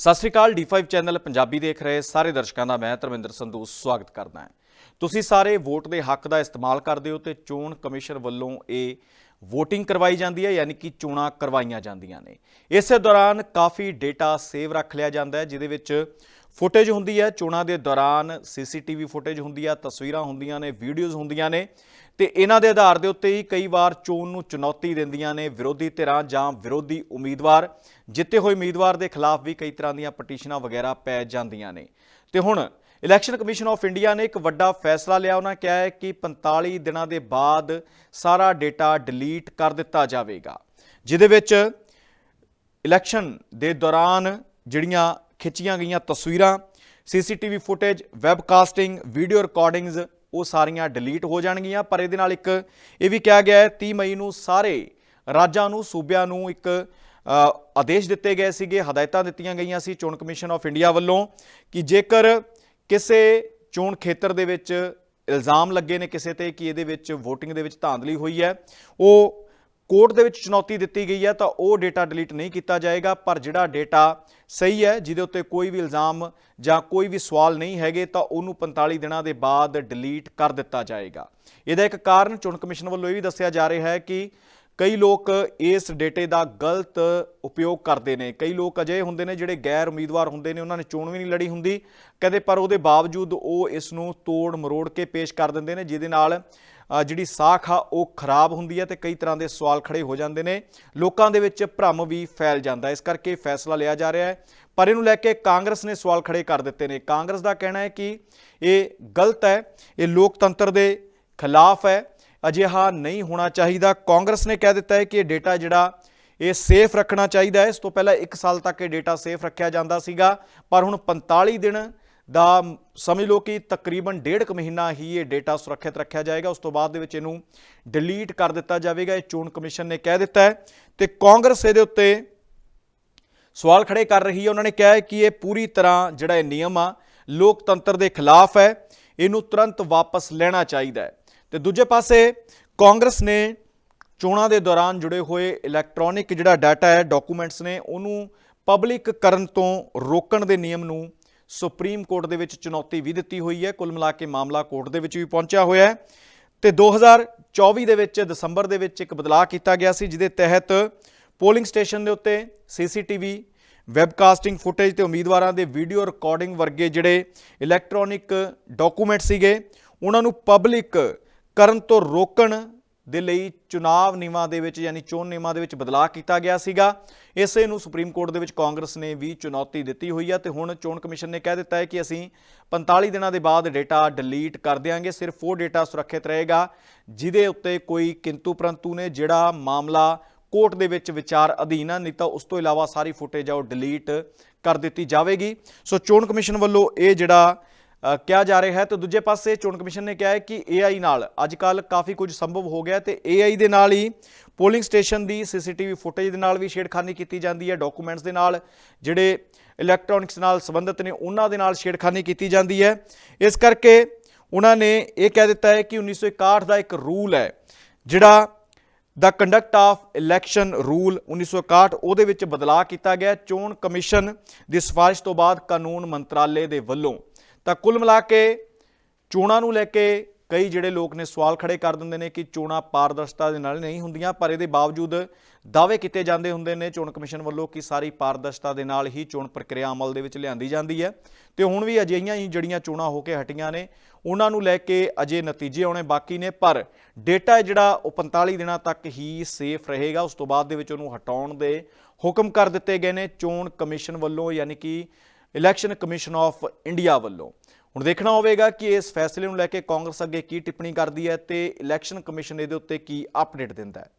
ਸਤਿ ਸ੍ਰੀ ਅਕਾਲ D5 channel Punjabi ਦੇਖ ਰਹੇ ਸਾਰੇ ਦਰਸ਼ਕਾਂ ਦਾ ਮੈਂ ਧਰਮਿੰਦਰ ਸੰਧੂ ਸਵਾਗਤ ਕਰਦਾ ਹਾਂ। ਤੁਸੀਂ ਸਾਰੇ ਵੋਟ ਦੇ ਹੱਕ ਦਾ ਇਸਤੇਮਾਲ ਕਰਦੇ ਹੋ ਤੇ ਚੋਣ ਕਮਿਸ਼ਨ ਵੱਲੋਂ ਇਹ VOTING ਕਰਵਾਈ ਜਾਂਦੀ ਹੈ, ਯਾਨੀ ਕਿ ਚੋਣਾਂ ਕਰਵਾਈਆਂ ਜਾਂਦੀਆਂ ਨੇ। ਇਸੇ ਦੌਰਾਨ ਕਾਫੀ ਡੇਟਾ ਸੇਵ ਰੱਖ ਲਿਆ ਜਾਂਦਾ ਹੈ, ਜਿਹਦੇ ਵਿੱਚ ਫੁਟੇਜ ਹੁੰਦੀ ਹੈ, ਚੋਣਾਂ ਦੇ ਦੌਰਾਨ ਸੀਸੀਟੀਵੀ ਫੁਟੇਜ ਹੁੰਦੀ ਆ, ਤਸਵੀਰਾਂ ਹੁੰਦੀਆਂ ਨੇ, ਵੀਡੀਓਜ਼ ਹੁੰਦੀਆਂ ਨੇ, ਤੇ ਇਹਨਾਂ ਦੇ ਆਧਾਰ ਦੇ ਉੱਤੇ ਹੀ ਕਈ ਵਾਰ ਚੋਣ ਨੂੰ ਚੁਣੌਤੀ ਦਿੰਦੀਆਂ ਨੇ ਵਿਰੋਧੀ ਧਿਰਾਂ ਜਾਂ ਵਿਰੋਧੀ ਉਮੀਦਵਾਰ, ਜਿੱਤੇ ਹੋਏ ਉਮੀਦਵਾਰ ਦੇ ਖਿਲਾਫ ਵੀ ਕਈ ਤਰ੍ਹਾਂ ਦੀਆਂ ਪਟੀਸ਼ਨਾਂ ਵਗੈਰਾ ਪੈ ਜਾਂਦੀਆਂ ਨੇ। ਤੇ ਹੁਣ ਇਲੈਕਸ਼ਨ ਕਮਿਸ਼ਨ ਆਫ ਇੰਡੀਆ ਨੇ ਇੱਕ ਵੱਡਾ ਫੈਸਲਾ ਲਿਆ, ਉਹਨਾਂ ਕਿਹਾ ਹੈ ਕਿ 45 ਦਿਨਾਂ ਦੇ ਬਾਅਦ ਸਾਰਾ ਡੇਟਾ ਡਿਲੀਟ ਕਰ ਦਿੱਤਾ ਜਾਵੇਗਾ, ਜਿਹਦੇ ਵਿੱਚ ਇਲੈਕਸ਼ਨ ਦੇ ਦੌਰਾਨ ਜਿਹੜੀਆਂ ਖਿੱਚੀਆਂ ਗਈਆਂ ਤਸਵੀਰਾਂ, CCTV footage, webcasting, video recordings, ਉਹ ਸਾਰੀਆਂ ਡਿਲੀਟ ਹੋ ਜਾਣਗੀਆਂ। ਪਰ ਇਹਦੇ ਨਾਲ ਇੱਕ ਇਹ ਵੀ ਕਿਹਾ ਗਿਆ ਹੈ 30 ਮਈ ਨੂੰ ਸਾਰੇ ਰਾਜਾਂ ਨੂੰ, ਸੂਬਿਆਂ ਨੂੰ ਇੱਕ ਆਦੇਸ਼ ਦਿੱਤੇ ਗਏ ਸੀਗੇ, ਹਦਾਇਤਾਂ ਦਿੱਤੀਆਂ ਗਈਆਂ ਸੀ ਚੋਣ ਕਮਿਸ਼ਨ ਆਫ ਇੰਡੀਆ ਵੱਲੋਂ ਕਿ ਜੇਕਰ ਕਿਸੇ ਚੋਣ ਖੇਤਰ ਦੇ ਵਿੱਚ ਇਲਜ਼ਾਮ ਲੱਗੇ ਨੇ ਕਿਸੇ ਤੇ ਕਿ ਇਹਦੇ ਵਿੱਚ VOTING ਦੇ ਵਿੱਚ ਧਾਂਦਲੀ ਹੋਈ ਹੈ, ਉਹ ਕੋਰਟ ਦੇ ਵਿੱਚ ਚੁਣੌਤੀ ਦਿੱਤੀ ਗਈ ਹੈ ਤਾਂ ਉਹ ਡੇਟਾ ਡਿਲੀਟ ਨਹੀਂ ਕੀਤਾ ਜਾਏਗਾ, ਪਰ ਜਿਹੜਾ ਡੇਟਾ ਸਹੀ ਹੈ, ਜਿਹਦੇ ਉੱਤੇ ਕੋਈ ਵੀ ਇਲਜ਼ਾਮ ਜਾਂ ਕੋਈ ਵੀ ਸਵਾਲ ਨਹੀਂ ਹੈਗੇ, ਤਾਂ ਉਹਨੂੰ 45 ਦਿਨਾਂ ਦੇ ਬਾਅਦ ਡਿਲੀਟ ਕਰ ਦਿੱਤਾ ਜਾਏਗਾ। ਇਹਦਾ ਇੱਕ ਕਾਰਨ ਚੋਣ ਕਮਿਸ਼ਨ ਵੱਲੋਂ ਇਹ ਵੀ ਦੱਸਿਆ ਜਾ ਰਿਹਾ ਹੈ ਕਿ ਕਈ ਲੋਕ ਇਸ ਡੇਟੇ ਦਾ ਗਲਤ ਉਪਯੋਗ ਕਰਦੇ ਨੇ। ਕਈ ਲੋਕ ਅਜਿਹੇ ਹੁੰਦੇ ਨੇ ਜਿਹੜੇ ਗੈਰ ਉਮੀਦਵਾਰ ਹੁੰਦੇ ਨੇ, ਉਹਨਾਂ ਨੇ ਚੋਣ ਵੀ ਨਹੀਂ ਲੜੀ ਹੁੰਦੀ। ਕਦੇ ਪਰ ਉਹਦੇ ਬਾਵਜੂਦ ਉਹ ਇਸ ਨੂੰ ਤੋੜ ਮਰੋੜ ਕੇ ਪੇਸ਼ ਕਰ ਦਿੰਦੇ ਨੇ, ਜਿਹਦੇ ਨਾਲ ਜਿਹੜੀ ਸਾਖ ਆ, ਉਹ ਖਰਾਬ ਹੁੰਦੀ ਹੈ ਤੇ ਕਈ ਤਰ੍ਹਾਂ ਦੇ ਸਵਾਲ ਖੜੇ ਹੋ ਜਾਂਦੇ ਨੇ। ਲੋਕਾਂ ਦੇ ਵਿੱਚ ਭ੍ਰਮ ਵੀ ਫੈਲ ਜਾਂਦਾ ਇਸ ਕਰਕੇ ਫੈਸਲਾ ਲਿਆ ਜਾ ਰਿਹਾ ਹੈ। ਪਰ ਇਹਨੂੰ ਲੈ ਕੇ ਕਾਂਗਰਸ ਨੇ ਸਵਾਲ ਖੜੇ ਕਰ ਦਿੱਤੇ ਨੇ। ਕਾਂਗਰਸ ਦਾ ਕਹਿਣਾ ਹੈ ਕਿ ਇਹ ਗਲਤ ਹੈ। ਇਹ ਲੋਕਤੰਤਰ ਦੇ ਖਿਲਾਫ ਹੈ। ਅਜਿਹਾ ਨਹੀਂ ਹੋਣਾ ਚਾਹੀਦਾ। ਕਾਂਗਰਸ ਨੇ ਕਹਿ ਦਿੱਤਾ ਹੈ ਕਿ ਇਹ ਡੇਟਾ ਜਿਹੜਾ ਇਹ ਸੇਫ ਰੱਖਣਾ ਚਾਹੀਦਾ ਹੈ। ਇਸ ਤੋਂ ਪਹਿਲਾਂ 1 ਸਾਲ ਤੱਕ ਇਹ ਡੇਟਾ ਸੇਫ ਰੱਖਿਆ ਜਾਂਦਾ ਸੀਗਾ। ਪਰ ਹੁਣ 45 ਦਿਨ ਦਾ ਸਮਝ ਲਓ ਕਿ ਤਕਰੀਬਨ ਡੇਢ ਕੁ ਮਹੀਨਾ ਹੀ ਇਹ ਡੇਟਾ ਸੁਰੱਖਿਅਤ ਰੱਖਿਆ ਜਾਏਗਾ। ਉਸ ਤੋਂ ਬਾਅਦ ਦੇ ਵਿੱਚ ਇਹਨੂੰ ਡਿਲੀਟ ਕਰ ਦਿੱਤਾ ਜਾਵੇਗਾ। ਇਹ ਚੋਣ ਕਮਿਸ਼ਨ ਨੇ ਕਹਿ ਦਿੱਤਾ ਹੈ। ਤੇ ਕਾਂਗਰਸ ਇਹਦੇ ਉੱਤੇ ਸਵਾਲ ਖੜੇ ਕਰ ਰਹੀ ਹੈ। ਉਹਨਾਂ ਨੇ ਕਿਹਾ ਕਿ ਇਹ ਪੂਰੀ ਤਰ੍ਹਾਂ ਜਿਹੜਾ ਇਹ ਨਿਯਮ ਆ, ਲੋਕਤੰਤਰ ਦੇ ਖਿਲਾਫ ਹੈ। ਇਹਨੂੰ ਤੁਰੰਤ ਵਾਪਸ ਲੈਣਾ ਚਾਹੀਦਾ ਹੈ। ਤੇ ਦੂਜੇ ਪਾਸੇ ਕਾਂਗਰਸ ਨੇ ਚੋਣਾਂ ਦੇ ਦੌਰਾਨ ਜੁੜੇ ਹੋਏ ਇਲੈਕਟ੍ਰੋਨਿਕ ਜਿਹੜਾ ਡਾਟਾ ਹੈ ਡਾਕੂਮੈਂਟਸ ਨੇ, ਉਹਨੂੰ ਪਬਲਿਕ ਕਰਨ ਤੋਂ ਰੋਕਣ ਦੇ ਨਿਯਮ ਨੂੰ ਸੁਪਰੀਮ ਕੋਰਟ ਦੇ ਵਿੱਚ ਚੁਣੌਤੀ ਵੀ ਦਿੱਤੀ ਹੋਈ ਹੈ। ਕੁੱਲ ਮਿਲਾ ਕੇ ਮਾਮਲਾ ਕੋਰਟ ਦੇ ਵਿੱਚ ਵੀ ਪਹੁੰਚਿਆ ਹੋਇਆ ਹੈ। ਤੇ 2024 ਦੇ ਵਿੱਚ, ਦਸੰਬਰ ਦੇ ਵਿੱਚ ਇੱਕ ਬਦਲਾਅ ਕੀਤਾ ਗਿਆ ਸੀ, ਜਿਹਦੇ ਤਹਿਤ ਪੋਲਿੰਗ ਸਟੇਸ਼ਨ ਦੇ ਉੱਤੇ ਸੀਸੀਟੀਵੀ ਵੈਬਕਾਸਟਿੰਗ ਫੁਟੇਜ ਤੇ ਉਮੀਦਵਾਰਾਂ ਦੇ ਵੀਡੀਓ ਰਿਕਾਰਡਿੰਗ ਵਰਗੇ ਜਿਹੜੇ ਇਲੈਕਟ੍ਰੋਨਿਕ ਡਾਕੂਮੈਂਟ ਸੀਗੇ, ਉਹਨਾਂ ਨੂੰ ਪਬਲਿਕ ਕਰਨ ਤੋਂ ਰੋਕਣ ਦੇ ਲਈ ਚੁਣਾਵ ਨਿਯਮਾਂ ਦੇ ਵਿੱਚ ਯਾਨੀ ਚੋਣ ਨਿਯਮਾਂ ਦੇ ਵਿੱਚ ਬਦਲਾਅ ਕੀਤਾ ਗਿਆ ਸੀਗਾ। ਇਸੇ ਨੂੰ ਸੁਪਰੀਮ ਕੋਰਟ ਦੇ ਵਿੱਚ ਕਾਂਗਰਸ ਨੇ ਵੀ ਚੁਣੌਤੀ ਦਿੱਤੀ ਹੋਈ ਹੈ ਤੇ ਹੁਣ ਚੋਣ ਕਮਿਸ਼ਨ ਨੇ ਕਹਿ ਦਿੱਤਾ ਹੈ ਕਿ ਅਸੀਂ 45 ਦਿਨਾਂ ਦੇ ਬਾਅਦ ਡੇਟਾ ਡਿਲੀਟ ਕਰ ਦਿਆਂਗੇ, ਸਿਰਫ ਉਹ ਡੇਟਾ ਸੁਰੱਖਿਅਤ ਰਹੇਗਾ ਜਿਹਦੇ ਉੱਤੇ ਕੋਈ ਕਿੰਤੂ ਪਰੰਤੂ ਨੇ ਜਿਹੜਾ ਮਾਮਲਾ ਕੋਰਟ ਦੇ ਵਿੱਚ ਵਿਚਾਰ ਅਧੀਨ ਆ, ਨਹੀਂ ਤਾਂ ਉਸ ਤੋਂ ਇਲਾਵਾ ਸਾਰੀ ਫੁਟੇਜ ਆ ਉਹ ਡਿਲੀਟ ਕਰ ਦਿੱਤੀ ਜਾਵੇਗੀ। ਸੋ ਚੋਣ ਕਮਿਸ਼ਨ ਵੱਲੋਂ ਇਹ ਜਿਹੜਾ ਕਿਹਾ ਜਾ ਰਿਹਾ ਹੈ। ਤੇ ਦੂਜੇ ਪਾਸੇ ਚੋਣ ਕਮਿਸ਼ਨ ਨੇ ਕਿਹਾ ਹੈ ਕਿ AI ਨਾਲ ਅੱਜ ਕੱਲ ਕਾਫੀ ਕੁਝ ਸੰਭਵ ਹੋ ਗਿਆ ਤੇ AI ਦੇ ਨਾਲ ਹੀ ਪੋਲਿੰਗ ਸਟੇਸ਼ਨ ਦੀ ਸੀਸੀਟੀਵੀ ਫੁਟੇਜ ਦੇ ਨਾਲ ਵੀ ਛੇੜਖਾਨੀ ਕੀਤੀ ਜਾਂਦੀ ਹੈ, ਡਾਕੂਮੈਂਟਸ ਦੇ ਨਾਲ, ਜਿਹੜੇ ਇਲੈਕਟ੍ਰੋਨਿਕਸ ਨਾਲ ਸੰਬੰਧਿਤ ਨੇ, ਉਹਨਾਂ ਦੇ ਨਾਲ ਛੇੜਖਾਨੀ ਕੀਤੀ ਜਾਂਦੀ ਹੈ। ਇਸ ਕਰਕੇ ਉਹਨਾਂ ਨੇ ਇਹ ਕਹਿ ਦਿੱਤਾ ਹੈ ਕਿ 1961 ਦਾ ਇੱਕ ਰੂਲ ਹੈ, ਜਿਹੜਾ the conduct of election rule 1961 ਉਹਦੇ ਵਿੱਚ ਬਦਲਾਅ ਕੀਤਾ ਗਿਆ ਚੋਣ ਕਮਿਸ਼ਨ ਦੀ ਸਿਫਾਰਿਸ਼ ਤੋਂ ਬਾਅਦ ਕਾਨੂੰਨ ਮੰਤਰਾਲੇ ਦੇ ਵੱਲੋਂ ਤਾਂ ਕੁੱਲ ਮਿਲਾ ਕੇ ਚੋਣਾਂ ਨੂੰ ਲੈ ਕੇ ਕਈ ਜਿਹੜੇ ਲੋਕ ਨੇ ਸਵਾਲ ਖੜੇ ਕਰ ਦਿੰਦੇ ਨੇ ਕਿ ਚੋਣਾਂ ਪਾਰਦਰਸ਼ਤਾ ਦੇ ਨਾਲ ਨਹੀਂ ਹੁੰਦੀਆਂ, ਪਰ ਇਹਦੇ ਬਾਵਜੂਦ ਦਾਅਵੇ ਕੀਤੇ ਜਾਂਦੇ ਹੁੰਦੇ ਨੇ ਚੋਣ ਕਮਿਸ਼ਨ ਵੱਲੋਂ ਕਿ ਸਾਰੀ ਪਾਰਦਰਸ਼ਤਾ ਦੇ ਨਾਲ ਹੀ ਚੋਣ ਪ੍ਰਕਿਰਿਆ ਅਮਲ ਦੇ ਵਿੱਚ ਲਿਆਂਦੀ ਜਾਂਦੀ ਹੈ। ਤੇ ਹੁਣ ਵੀ ਅਜਿਹੀਆਂ ਹੀ ਜਿਹੜੀਆਂ ਚੋਣਾਂ ਹੋ ਕੇ ਹਟੀਆਂ ਨੇ, ਉਹਨਾਂ ਨੂੰ ਲੈ ਕੇ ਅਜੇ ਨਤੀਜੇ ਆਉਣੇ ਬਾਕੀ ਨੇ, ਪਰ ਡੇਟਾ ਜਿਹੜਾ ਉਹ 45 ਦਿਨਾਂ ਤੱਕ ਹੀ ਸੇਫ ਰਹੇਗਾ। ਉਸ ਤੋਂ ਬਾਅਦ ਦੇ ਵਿੱਚ ਉਹਨੂੰ ਹਟਾਉਣ ਦੇ ਹੁਕਮ ਕਰ ਦਿੱਤੇ ਗਏ ਨੇ। ਚੋਣ ਕਮਿਸ਼ਨ ਵੱਲੋਂ ਯਾਨੀ ਕਿ ਇਲੈਕਸ਼ਨ ਕਮਿਸ਼ਨ ਆਫ ਇੰਡੀਆ ਵੱਲੋਂ। ਹੁਣ ਦੇਖਣਾ ਹੋਵੇਗਾ ਕਿ ਇਸ ਫੈਸਲੇ ਨੂੰ ਲੈ ਕੇ ਕਾਂਗਰਸ ਅੱਗੇ ਕੀ ਟਿੱਪਣੀ ਕਰਦੀ ਹੈ ਤੇ ਇਲੈਕਸ਼ਨ ਕਮਿਸ਼ਨ ਇਹਦੇ ਉੱਤੇ ਕੀ ਅਪਡੇਟ ਦਿੰਦਾ ਹੈ।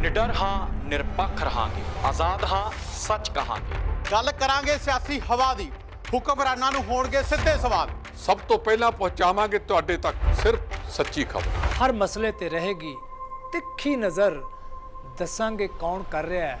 ਨਿਡਰ ਹਾਂ ਨਿਰਪੱਖ ਰਹਾਂਗੇ। ਆਜ਼ਾਦ ਹਾਂ ਸੱਚ ਕਹਾਂਗੇ। ਗੱਲ ਕਰਾਂਗੇ ਸਿਆਸੀ ਹਵਾ ਦੀ। ਹੁਕਮਰਾਨਾਂ ਨੂੰ ਹੋਣਗੇ ਸਿੱਧੇ ਸਵਾਲ। ਸਭ ਤੋਂ ਪਹਿਲਾਂ ਪਹੁੰਚਾਵਾਂਗੇ ਤੁਹਾਡੇ ਤੱਕ ਸਿਰਫ ਸੱਚੀ ਖਬਰ। ਹਰ ਮਸਲੇ ਤੇ ਰਹੇਗੀ ਤਿੱਖੀ ਨਜ਼ਰ। ਦੱਸਾਂਗੇ ਕੌਣ ਕਰ ਰਿਹਾ ਹੈ।